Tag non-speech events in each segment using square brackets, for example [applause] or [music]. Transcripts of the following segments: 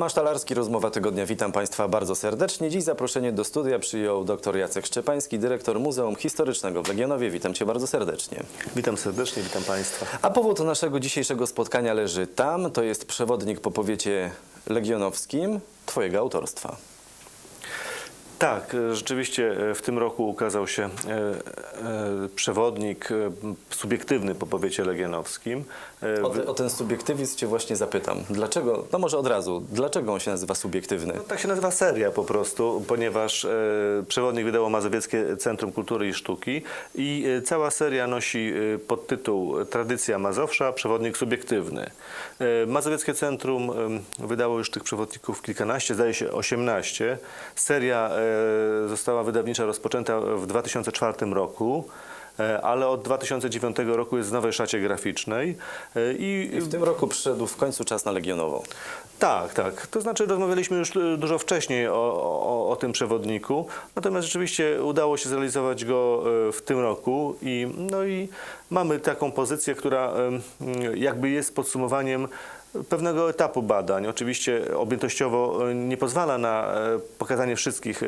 Tomasz Talarski, rozmowa tygodnia. Witam Państwa bardzo serdecznie. Dziś zaproszenie do studia przyjął dr Jacek Szczepański, dyrektor Muzeum Historycznego w Legionowie. Witam Cię bardzo serdecznie. Witam serdecznie, witam Państwa. A powód naszego dzisiejszego spotkania leży tam. To jest przewodnik po powiecie legionowskim Twojego autorstwa. Tak, e, rzeczywiście e, w tym roku ukazał się e, przewodnik subiektywny po powiecie legionowskim. E, O, te, o ten subiektywizm Cię właśnie zapytam. Dlaczego, no może od razu, dlaczego on się nazywa subiektywny? No, tak się nazywa seria po prostu, ponieważ przewodnik wydało Mazowieckie Centrum Kultury i Sztuki i cała seria nosi podtytuł Tradycja Mazowsza, przewodnik subiektywny. Mazowieckie Centrum wydało już tych przewodników kilkanaście, zdaje się 18. Seria została wydawnicza rozpoczęta w 2004 roku. e, Ale od 2009 roku jest w nowej szacie graficznej e, i I w tym roku przyszedł w końcu czas na Legionową. tak, tak. To znaczy rozmawialiśmy już e, dużo wcześniej o, o, o tym przewodniku, natomiast rzeczywiście udało się zrealizować go e, w tym roku i, no i mamy taką pozycję, która jakby jest podsumowaniem pewnego etapu badań. Oczywiście objętościowo e, nie pozwala na e, pokazanie wszystkich e,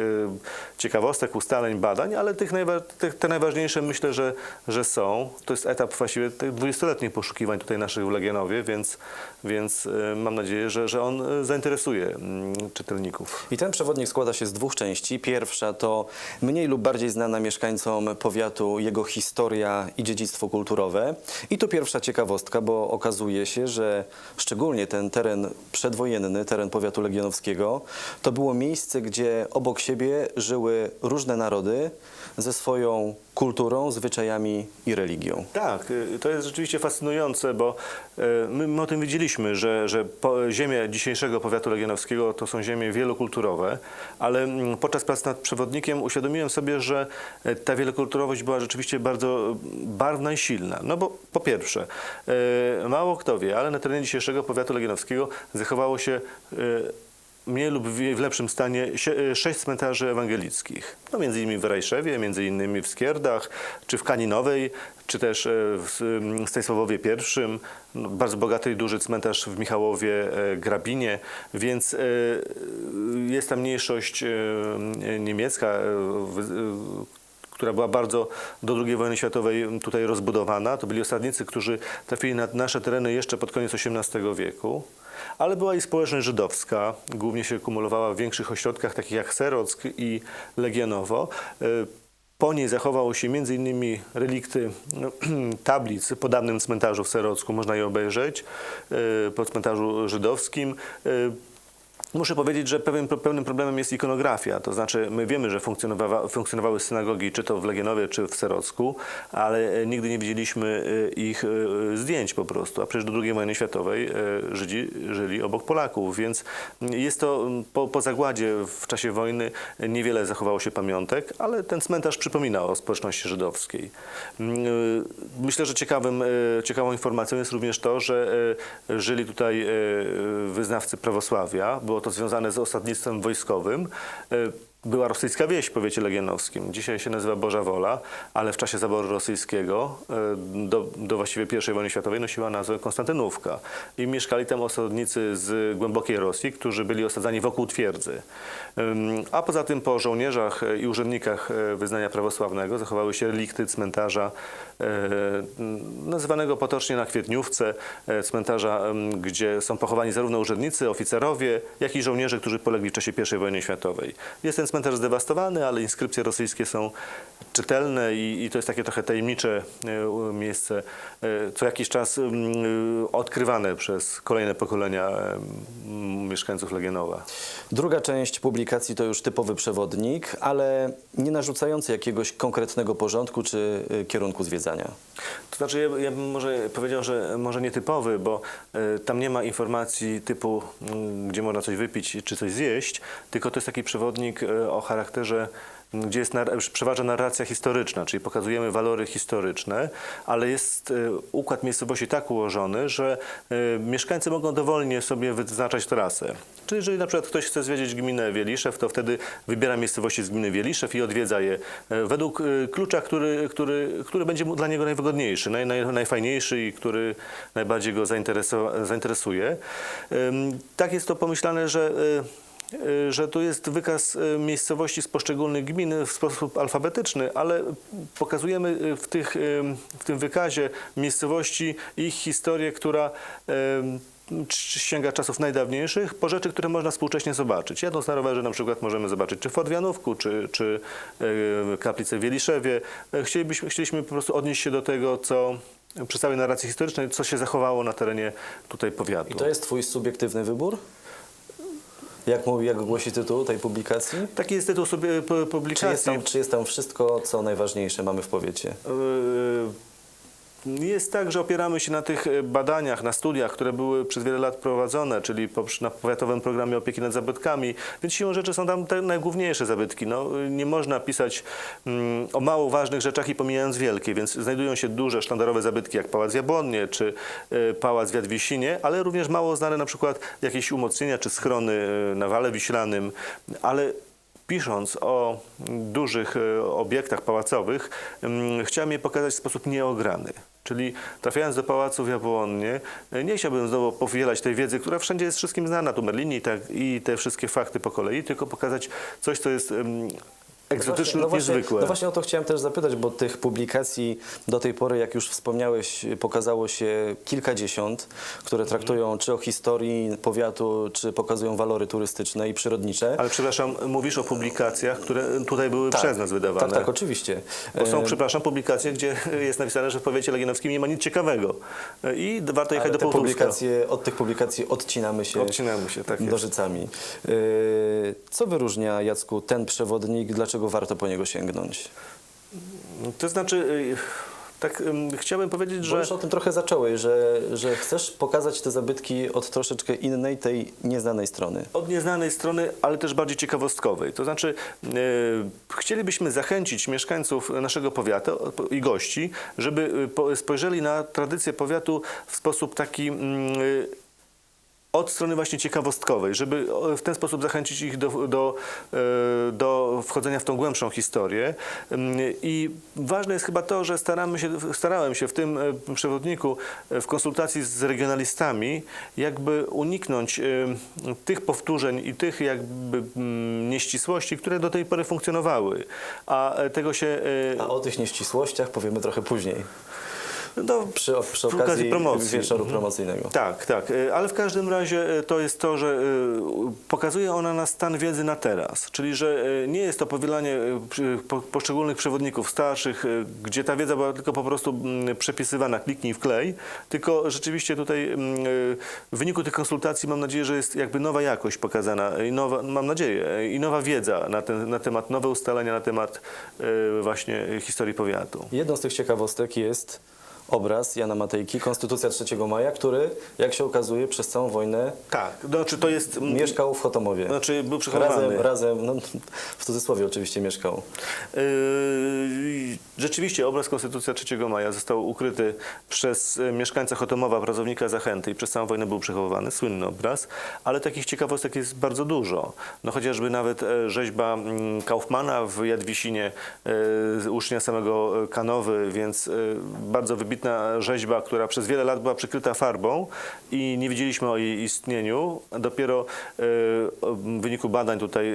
ciekawostek, ustaleń badań, ale tych najwa- te najważniejsze myślę, że, że są. To jest etap właściwie tych 20-letnich poszukiwań tutaj naszych w Legionowie, więc, więc mam nadzieję, że, że on zainteresuje mm, czytelników. I ten przewodnik składa się z dwóch części. Pierwsza to mniej lub bardziej znana mieszkańcom powiatu jego historia i dziedzictwo kulturowe. I tu pierwsza ciekawostka, bo okazuje się, że szczególnie ten teren przedwojenny, teren powiatu legionowskiego, to było miejsce, gdzie obok siebie żyły różne narody ze swoją kulturą, zwyczajami i religią. Tak, y, to jest rzeczywiście fascynujące, bo y, my, my o tym wiedzieliśmy, że, że ziemie dzisiejszego powiatu legionowskiego to są ziemie wielokulturowe, ale mm, podczas prac nad przewodnikiem uświadomiłem sobie, że y, ta wielokulturowość była rzeczywiście bardzo barwna i silna. No bo po pierwsze, mało kto wie, ale na terenie dzisiejszego powiatu legionowskiego zachowało się mniej lub w lepszym stanie e, sześć cmentarzy ewangelickich. No, między innymi w Rajszewie, między innymi w Skierdach, czy w Kaninowej, czy też e, w Stanisławowie I. No, bardzo bogaty i duży cmentarz w Michałowie e, Grabinie, więc jest tam mniejszość niemiecka, która była bardzo do II wojny światowej tutaj rozbudowana. To byli osadnicy, którzy trafili na nasze tereny jeszcze pod koniec XVIII wieku. Ale była i społeczność żydowska, głównie się kumulowała w większych ośrodkach, takich jak Serock i Legionowo. E, Po niej zachowało się m.in. relikty no, [clears throat] tablic po dawnym cmentarzu w Serocku, można je obejrzeć, e, po cmentarzu żydowskim. Muszę powiedzieć, że pewien, pewnym problemem jest ikonografia. To znaczy, my wiemy, że funkcjonowa, funkcjonowały synagogi, czy to w Legionowie, czy w Serocku, ale e, nigdy nie widzieliśmy e, ich e, zdjęć po prostu. A przecież do II wojny światowej Żydzi żyli obok Polaków, więc jest to po, po zagładzie w czasie wojny niewiele zachowało się pamiątek, ale ten cmentarz przypomina o społeczności żydowskiej. Myślę, że ciekawym, ciekawą informacją jest również to, że żyli tutaj wyznawcy prawosławia. Było to związane z osadnictwem wojskowym. Była rosyjska wieś w powiecie legionowskim. Dzisiaj się nazywa Boża Wola, ale w czasie zaboru rosyjskiego e, do, do właściwie I wojny światowej nosiła nazwę Konstantynówka. I mieszkali tam osadnicy z głębokiej Rosji, którzy byli osadzani wokół twierdzy. A poza tym po żołnierzach i urzędnikach e, wyznania prawosławnego zachowały się relikty cmentarza e, nazywanego potocznie na Kwietniówce, cmentarza, gdzie są pochowani zarówno urzędnicy, oficerowie, jak i żołnierze, którzy polegli w czasie I wojny światowej. Jest ten cmentarz zdewastowany, ale inskrypcje rosyjskie są czytelne i, i to jest takie trochę tajemnicze e, miejsce, e, co jakiś czas mm, odkrywane przez kolejne pokolenia mieszkańców Legionowa. Druga część publikacji to już typowy przewodnik, ale nie narzucający jakiegoś konkretnego porządku czy kierunku zwiedzania. To znaczy, ja, ja bym może powiedział, że może nietypowy, bo e, tam nie ma informacji typu, gdzie można coś wypić czy coś zjeść, tylko to jest taki przewodnik e, o charakterze gdzie jest przeważa narracja historyczna, czyli pokazujemy walory historyczne, ale jest e, układ miejscowości tak ułożony, że e, mieszkańcy mogą dowolnie sobie wyznaczać trasę. Czyli jeżeli na przykład ktoś chce zwiedzić gminę Wieliszew, to wtedy wybiera miejscowości z gminy Wieliszew i odwiedza je e, według klucza, który, który, który będzie dla niego najwygodniejszy, naj, naj, najfajniejszy i który najbardziej go zainteresuje. Tak jest to pomyślane, że że tu jest wykaz e, miejscowości z poszczególnych gmin w sposób alfabetyczny, ale pokazujemy e, w, tych, w tym wykazie miejscowości ich historię, która sięga czasów najdawniejszych, po rzeczy, które można współcześnie zobaczyć. Jadąc na rowerze na przykład możemy zobaczyć czy w Janówku, czy, czy kaplicę w Wieliszewie. E, Chcielibyśmy, chcieliśmy po prostu odnieść się do tego, co przy całej narracji historycznej, co się zachowało na terenie tutaj powiatu. I to jest twój subiektywny wybór? Jak mówi, jak głosi tytuł tej publikacji? Taki jest tytuł sobie pu- Czy publikacji. jest, tam, czy jest tam wszystko, co najważniejsze mamy w powiecie? Yy, Jest tak, że opieramy się na tych e, badaniach, na studiach, które były przez wiele lat prowadzone, czyli na powiatowym programie opieki nad zabytkami, więc siłą rzeczy są tam te najgłówniejsze zabytki. No, y, nie można pisać mm, o mało ważnych rzeczach i pomijając wielkie, więc znajdują się duże sztandarowe zabytki jak Pałac Jabłonnie czy y, Pałac w Jadwisinie, ale również mało znane na przykład jakieś umocnienia czy schrony y, na Wale Wiślanym, ale pisząc o dużych e, obiektach pałacowych, mm, chciałem je pokazać w sposób nieograny. Czyli trafiając do pałacu w Jabłonnie, e, nie chciałbym znowu powielać tej wiedzy, która wszędzie jest wszystkim znana, tu Merlini i, tak, i te wszystkie fakty po kolei, tylko pokazać coś, co jest egzotyczne no lub właśnie, niezwykłe. no właśnie o to chciałem też zapytać, bo tych publikacji do tej pory, jak już wspomniałeś, pokazało się kilkadziesiąt, które traktują czy o historii powiatu, czy pokazują walory turystyczne i przyrodnicze. Ale przepraszam, mówisz o publikacjach, które tutaj były Tak, przez nas wydawane. Tak, tak, oczywiście. Bo są, E, przepraszam, publikacje, gdzie [laughs] jest napisane, że w powiecie legienowskim nie ma nic ciekawego. I warto jechać ale do te Półtuska. publikacje, od tych publikacji odcinamy się Odcinamy się, tak jest. nożycami. E, Co wyróżnia, Jacku, ten przewodnik? Dlaczego warto po niego sięgnąć? To znaczy, y, tak ym, chciałbym powiedzieć, Bo że już o tym trochę zacząłeś, że, że chcesz pokazać te zabytki od troszeczkę innej, tej nieznanej strony. od nieznanej strony, ale też bardziej ciekawostkowej. To znaczy, y, chcielibyśmy zachęcić mieszkańców naszego powiatu i gości, żeby y, po- spojrzeli na tradycję powiatu w sposób taki mm, od strony właśnie ciekawostkowej, żeby w ten sposób zachęcić ich do, do, e, do wchodzenia w tą głębszą historię. Ym, I ważne jest chyba to, że staramy się, starałem się w tym e, przewodniku e, w konsultacji z regionalistami jakby uniknąć tych powtórzeń i tych jakby mm, nieścisłości, które do tej pory funkcjonowały. A tego się A o tych nieścisłościach powiemy trochę później, no, przy, przy okazji okazji promocji. wieczoru promocyjnego. Tak, tak, y, ale w każdym razie y, to jest to, że y, pokazuje ona na stan wiedzy na teraz, czyli że nie jest to powielanie poszczególnych przewodników starszych, gdzie ta wiedza była tylko po prostu mm, przepisywana, kliknij w klej, tylko rzeczywiście tutaj mm, w wyniku tych konsultacji mam nadzieję, że jest jakby nowa jakość pokazana i nowa, mam nadzieję, i nowa wiedza na, ten, na temat, nowe ustalenia na temat właśnie historii powiatu. Jedną z tych ciekawostek jest obraz Jana Matejki, Konstytucja 3 maja, który, jak się okazuje, przez całą wojnę Tak, znaczy to jest... mm, mieszkał w Chotomowie. Znaczy był przechowany. Razem, razem, no, w cudzysłowie oczywiście mieszkał. Yy, Rzeczywiście obraz Konstytucja 3 maja został ukryty przez e, mieszkańca Chotomowa, pracownika Zachęty i przez całą wojnę był przechowywany, słynny obraz, ale takich ciekawostek jest bardzo dużo. No chociażby nawet e, rzeźba mm, Kaufmana w Jadwisinie, e, ucznia samego Kanowy, więc bardzo wybitna rzeźba, która przez wiele lat była przykryta farbą i nie wiedzieliśmy o jej istnieniu. Dopiero w wyniku badań tutaj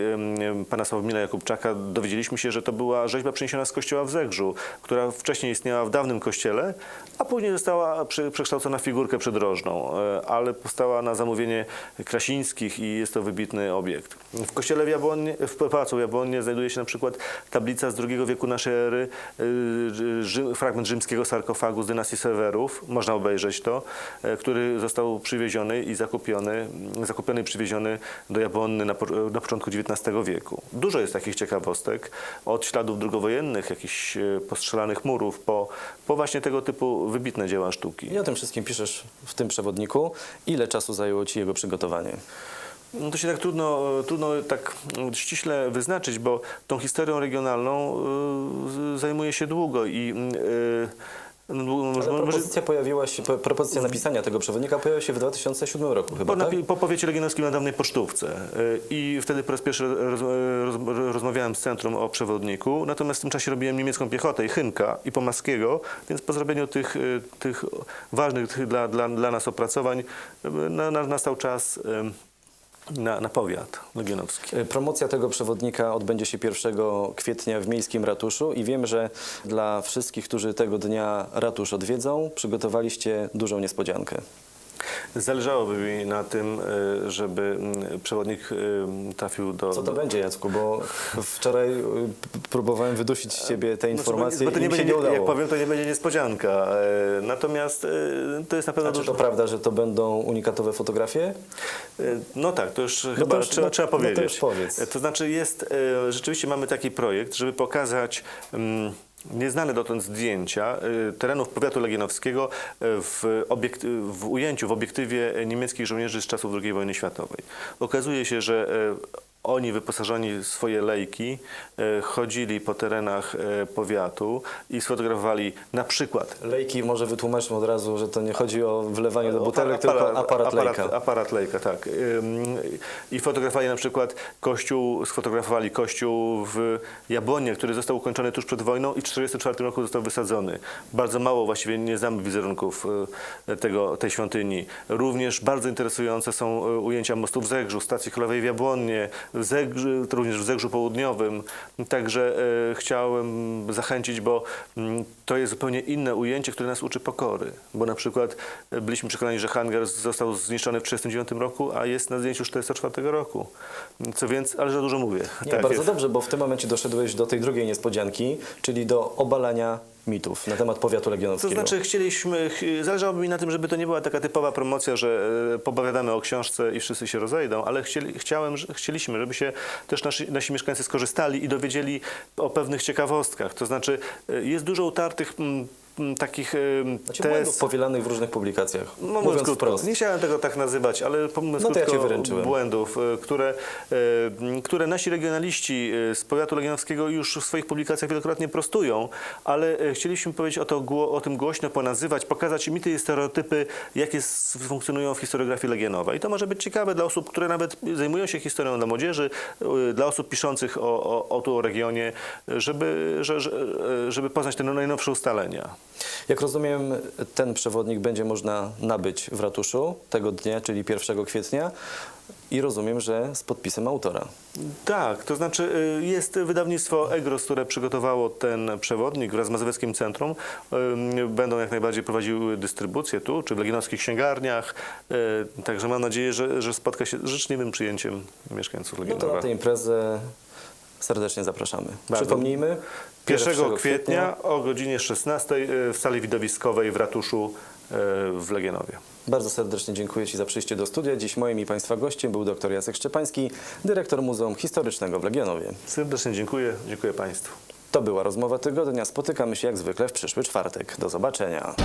pana Sławomira Jakubczaka dowiedzieliśmy się, że to była rzeźba przeniesiona z kościoła w Zegrzu, która wcześniej istniała w dawnym kościele, a później została przekształcona w figurkę przydrożną, e, ale powstała na zamówienie Krasińskich i jest to wybitny obiekt. W kościele w, Jabłonnie, w Pałacu w Jabłonnie znajduje się na przykład tablica z II wieku naszej ery, Rzym, fragment rzymskiego sarkofagu z dynastii Sewerów, można obejrzeć to, e, który został przywieziony i zakupiony, zakupiony i przywieziony do Jabłonny na, na początku XIX wieku. Dużo jest takich ciekawostek, od śladów drugowojennych, jakichś e, postrzelanych murów, po, po właśnie tego typu wybitne dzieła sztuki. I o tym wszystkim piszesz w tym przewodniku. Ile czasu zajęło Ci jego przygotowanie? No to się tak trudno, trudno tak ściśle wyznaczyć, bo tą historią regionalną y, zajmuje się długo i y, Ale może- propozycja pojawiła się, po- propozycja napisania tego przewodnika pojawiła się w 2007 roku chyba, po, tak? po powiecie legionowskim na dawnej pocztówce Y, i wtedy po raz pierwszy roz, roz, rozmawiałem z centrum o przewodniku, natomiast w tym czasie robiłem niemiecką piechotę i Chynka i Pomaskiego, więc po zrobieniu tych, y, tych ważnych tych dla, dla, dla nas opracowań y, na, na, nastał czas na, na powiat legionowski. E, Promocja tego przewodnika odbędzie się 1 kwietnia w Miejskim Ratuszu i wiem, że dla wszystkich, którzy tego dnia ratusz odwiedzą, przygotowaliście dużą niespodziankę. Zależałoby mi na tym, y, żeby mm, przewodnik y, trafił do... Co to będzie, Jacku? Bo wczoraj p- próbowałem wydusić z ciebie te Znaczy, informacje bo to i nie się będzie, nie udało. Jak powiem, to nie będzie niespodzianka. E, Natomiast e, to jest na pewno A czy dużo... to prawda, że to będą unikatowe fotografie? E, No tak, to już chyba już- trzeba, no- trzeba no to powiedzieć. powiedz. E, To znaczy jest, e, rzeczywiście mamy taki projekt, żeby pokazać mm, nieznane dotąd zdjęcia e, terenów powiatu legionowskiego e, w, w ujęciu, w obiektywie niemieckich żołnierzy z czasów II wojny światowej. Okazuje się, że e, oni wyposażeni w swoje lejki e, chodzili po terenach e, powiatu i sfotografowali na przykład Lejki, może wytłumaczmy od razu, że to nie chodzi o wlewanie do butelek, apara- tylko aparat lejka. Aparat lejka, tak. I fotografowali na przykład kościół, sfotografowali kościół w Jabłonie, który został ukończony tuż przed wojną i w 1944 roku został wysadzony. Bardzo mało, właściwie nie znamy wizerunków y, tego, tej świątyni. Również bardzo interesujące są ujęcia mostu w Zegrzu, stacji kolejowej w Jabłonie, również w Zegrzu Południowym. Także y, chciałem zachęcić, bo mm, to jest zupełnie inne ujęcie, które nas uczy pokory. Bo na przykład y, byliśmy przekonani, że hangar został zniszczony w 1939 roku, a jest na zdjęciu 1944 roku. Co więc, ale za dużo mówię. Nie, Tak bardzo jest. dobrze, bo w tym momencie doszedłeś do tej drugiej niespodzianki, czyli do obalania mitów na temat powiatu To legionowskiego. znaczy chcieliśmy, ch- zależało mi na tym, żeby to nie była taka typowa promocja, że e, popowiadamy o książce i wszyscy się rozejdą, ale chcieli, chciałem, chcieliśmy, żeby się też nasi, nasi mieszkańcy skorzystali i dowiedzieli o pewnych ciekawostkach. To znaczy e, jest dużo utartych m, m, takich e, Znaczy błędów powielanych w różnych publikacjach, No, mówiąc mówiąc krótko, wprost. nie chciałem tego tak nazywać, ale mówiąc No to ja krótko, cię wyręczyłem. błędów, e, które, e, które nasi regionaliści e, z powiatu legionowskiego już w swoich publikacjach wielokrotnie prostują, ale chcieliśmy powiedzieć o, to, gło- o tym głośno, ponazywać, pokazać mity i stereotypy, jakie s- funkcjonują w historiografii legionowej. I to może być ciekawe dla osób, które nawet zajmują się historią dla młodzieży, dla osób piszących o, o, o tu o regionie, żeby, że, że, żeby poznać te najnowsze ustalenia. Jak rozumiem, ten przewodnik będzie można nabyć w ratuszu tego dnia, czyli 1 kwietnia i rozumiem, że z podpisem autora. Tak, to znaczy y, jest wydawnictwo EGROS, które przygotowało ten przewodnik wraz z Mazowieckim Centrum. Będą jak najbardziej prowadziły dystrybucję tu, czy w legionowskich księgarniach. Y, Także mam nadzieję, że, że spotka się z życzliwym przyjęciem mieszkańców No to Legionowa. na tę imprezę serdecznie zapraszamy. Bardzo. Przypomnijmy, 1 kwietnia o godzinie 16 y, w sali widowiskowej w ratuszu y, w Legionowie. Bardzo serdecznie dziękuję Ci za przyjście do studia. Dziś moim i Państwa gościem był dr Jacek Szczepański, dyrektor Muzeum Historycznego w Legionowie. Serdecznie dziękuję. Dziękuję Państwu. To była rozmowa tygodnia. Spotykamy się jak zwykle w przyszły czwartek. Do zobaczenia.